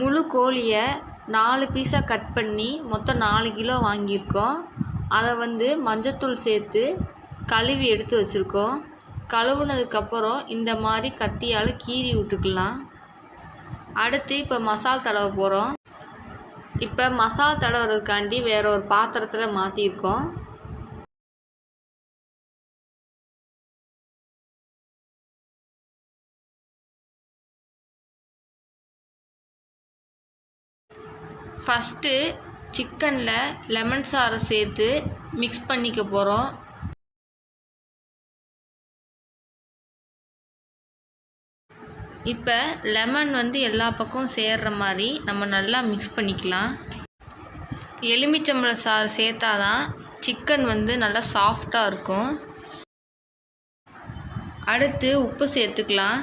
முழு கோழியை நாலு பீஸாக கட் பண்ணி மொத்தம் நாலு கிலோ வாங்கியிருக்கோம். அதை வந்து மஞ்சத்தூள் சேர்த்து கழுவி எடுத்து வச்சுருக்கோம். கழுவுனதுக்கப்புறம் இந்த மாதிரி கத்தியால் கீறி விட்டுக்கலாம். அடுத்து இப்போ மசால் தடவ போகிறோம் இப்போ மசால் தடவுறதுக்காண்டி வேற ஒரு பாத்திரத்தில் மாற்றிருக்கோம் ஃபஸ்ட்டு சிக்கனில் லெமன் சாறை சேர்த்து மிக்ஸ் பண்ணிக்க போகிறோம். இப்போ லெமன் வந்து எல்லா பக்கமும் சேர்ற மாதிரி நம்ம நல்லா மிக்ஸ் பண்ணிக்கலாம். எலுமிச்சம்பழ சாறு சேர்த்தாதான் சிக்கன் வந்து நல்லா சாஃப்டாக இருக்கும். அடுத்து உப்பு சேர்த்துக்கலாம்.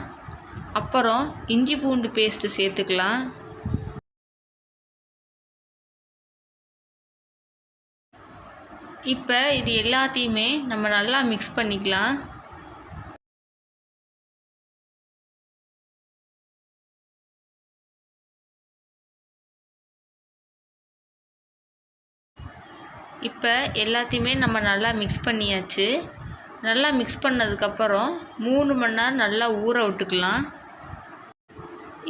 அப்புறம் இஞ்சி பூண்டு பேஸ்ட்டு சேர்த்துக்கலாம். இப்போ இது எல்லாத்தையுமே நம்ம நல்லா மிக்ஸ் பண்ணிக்கலாம். இப்போ எல்லாத்தையுமே நம்ம நல்லா மிக்ஸ் பண்ணியாச்சு. நல்லா மிக்ஸ் பண்ணதுக்கப்புறம் மூணு மணி நேரம் நல்லா ஊற விட்டுக்கலாம்.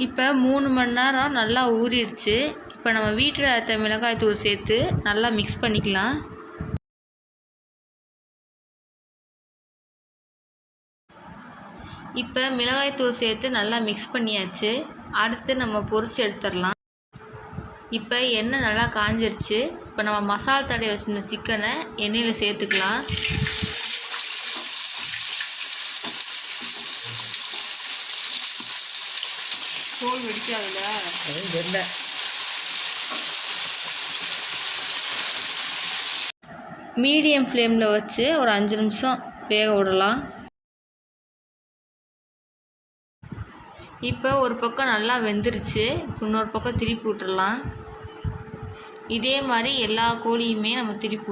இப்போ மூணு மணி நேரம் நல்லா ஊறிடுச்சு. இப்போ நம்ம வீட்டில் அரைத்த மிளகாய் தூள் சேர்த்து நல்லா மிக்ஸ் பண்ணிக்கலாம். இப்போ மிளகாய்த்தூள் சேர்த்து நல்லா மிக்ஸ் பண்ணியாச்சு. அடுத்து நம்ம பொரிச்சு எடுத்துடலாம். இப்போ எண்ணெய் நல்லா காஞ்சிருச்சு. இப்போ நம்ம மசாலா தடவை வச்சுருந்த சிக்கனை எண்ணெயில் சேர்த்துக்கலாம். தோல் வெடிக்காதுல? தெரியல மீடியம் ஃப்ளேமில் வச்சு ஒரு அஞ்சு நிமிஷம் வேக விடலாம். இப்போ ஒரு பக்கம் நல்லா வெந்துருச்சு. இன்னொரு பக்கம் திருப்பி விட்டுறலாம் இதே மாதிரி எல்லா கோழியுமே நம்ம திருப்பி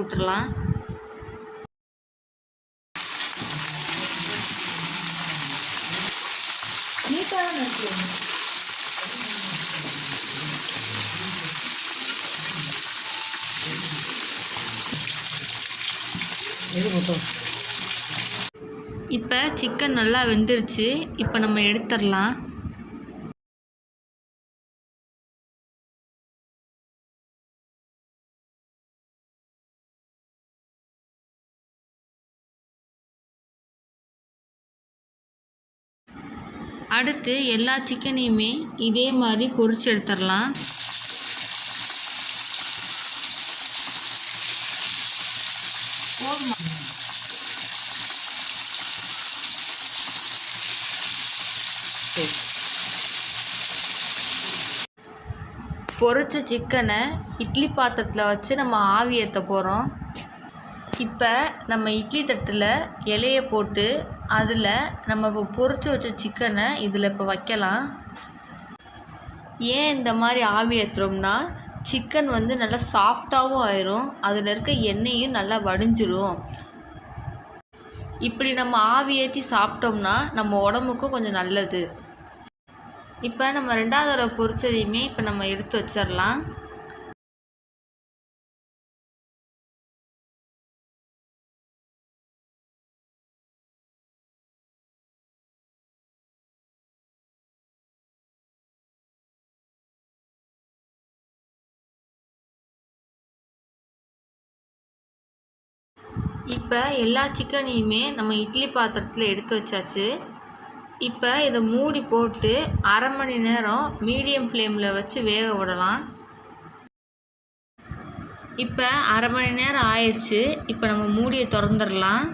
இது மட்டும் இப்போ சிக்கன் நல்லா வெந்துருச்சு. இப்போ நம்ம எடுத்துடலாம். அடுத்து எல்லா சிக்கனையுமே இதே மாதிரி பொரிச்சு எடுத்துடலாம். பொரிச்ச சிக்கனை இட்லி பாத்திரத்தில் வச்சு நம்ம ஆவி ஏற்ற போகிறோம் இப்போ நம்ம இட்லி தட்டில் இலையை போட்டு அதில் நம்ம இப்போ பொறிச்சு வச்ச சிக்கனை இதில் இப்போ வைக்கலாம். ஏன் இந்த மாதிரி ஆவி ஏற்றுறோம்னா சிக்கன் வந்து நல்லா சாஃப்டாகவும் ஆயிரும் அதில் இருக்க எண்ணெயும் நல்லா வடிஞ்சிரும். இப்படி நம்ம ஆவி ஏற்றி சாப்பிட்டோம்னா நம்ம உடம்புக்கும் கொஞ்சம் நல்லது. இப்போ நம்ம ரெண்டாவது தடவை பொரிச்சதையுமே இப்போ நம்ம எடுத்து வச்சிடலாம் இப்போ எல்லா சிக்கனையுமே நம்ம இட்லி பாத்திரத்தில் எடுத்து வச்சாச்சு. இப்போ இதை மூடி போட்டு அரை மணி நேரம் மீடியம் ஃப்ளேமில் வச்சு வேக விடலாம். இப்போ அரை மணி நேரம் ஆயிடுச்சு இப்போ நம்ம மூடியை திறந்துடலாம்.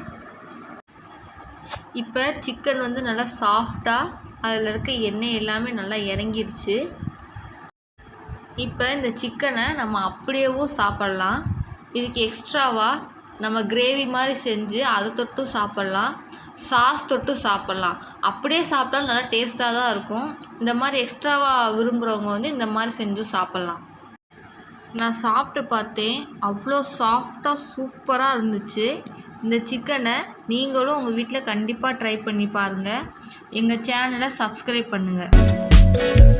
இப்போ சிக்கன் வந்து நல்லா சாஃப்டாக அதில் இருக்க எண்ணெய் எல்லாமே நல்லா இறங்கிருச்சு. இப்போ இந்த சிக்கனை நம்ம அப்படியேவும் சாப்பிட்லாம். இதுக்கு எக்ஸ்ட்ராவாக நம்ம கிரேவி மாதிரி செஞ்சு அதை தொட்டும் சாப்பிட்லாம். சாஸ் தொட்டு சாப்பிட்லாம். அப்படியே சாப்பிட்டாலும் நல்லா டேஸ்ட்டாக தான் இருக்கும். இந்த மாதிரி எக்ஸ்ட்ராவாக விரும்புகிறவங்க வந்து இந்த மாதிரி செஞ்சும் சாப்பிட்லாம். நான் சாப்பிட்டு பார்த்தேன். அவ்வளோ சாஃப்டாக சூப்பராக இருந்துச்சு. இந்த சிக்கனை நீங்களும் உங்கள் வீட்டில் கண்டிப்பாக ட்ரை பண்ணி பாருங்கள் எங்கள் சேனலை சப்ஸ்கிரைப் பண்ணுங்கள்